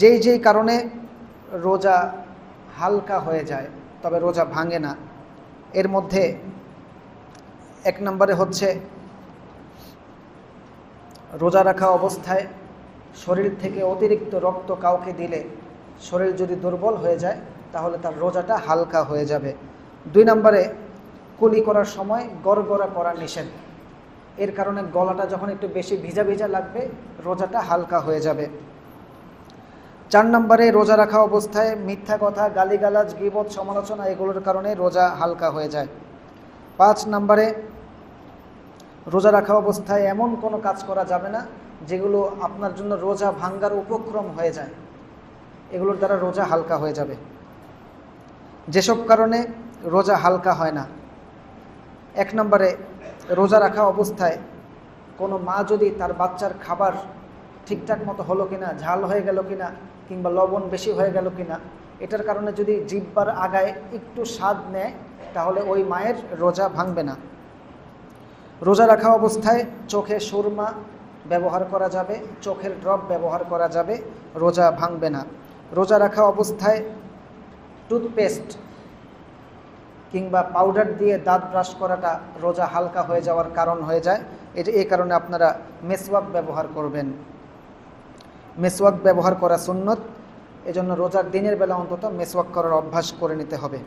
যেই যেই কারণে রোজা হালকা হয়ে যায়, তবে রোজা ভাঙে না। এর মধ্যে এক নম্বরে হচ্ছে রোজা রাখা অবস্থায় শরীর থেকে অতিরিক্ত রক্ত কাউকে দিলে শরীর যদি দুর্বল হয়ে যায়, তাহলে তার রোজাটা হালকা হয়ে যাবে। দুই নম্বরে কুলি করার সময় গড়গড়া করা নিষেধ। এর কারণে গলাটা যখন একটু বেশি ভিজা ভিজা লাগবে, রোজাটা হালকা হয়ে যাবে। চার নম্বরে রোজা রাখা অবস্থায় মিথ্যা কথা, গালিগালাজ, গিবত, সমালোচনা, এগুলোর কারণে রোজা হালকা হয়ে যায়। পাঁচ নম্বরে রোজা রাখা অবস্থায় এমন কোনো কাজ করা যাবে না যেগুলো আপনার জন্য রোজা ভাঙ্গার উপক্রম হয়ে যায়। এগুলোর দ্বারা রোজা হালকা হয়ে যাবে। যেসব কারণে রোজা হালকা হয় না। এক নম্বরে রোজা রাখা অবস্থায় কোনো মা যদি তার বাচ্চার খাবার ঠিকঠাক মতো হলো কিনা, ঝাল হয়ে গেল কিনা, কিংবা লবণ বেশি হয়ে গেল কিনা, এটার কারণে যদি জিব্বার আগায় একটু স্বাদ নেয়, তাহলে ওই মায়ের রোজা ভাঙবে না। রোজা রাখা অবস্থায় চোখে সুরমা ব্যবহার করা যাবে, চোখের ড্রপ ব্যবহার করা যাবে, রোজা ভাঙবে না। রোজা রাখা অবস্থায় টুথপেস্ট কিংবা পাউডার দিয়ে দাঁত ব্রাশ করাটা রোজা হালকা হয়ে যাওয়ার কারণ হয়ে যায়। এটা এই কারণে আপনারা মেসওয়াক ব্যবহার করবেন। মেসওয়াক ব্যবহার করা সুন্নত। এজন্য রোজার দিনের বেলা অন্তত মেসওয়াক করার অভ্যাস করে নিতে হবে।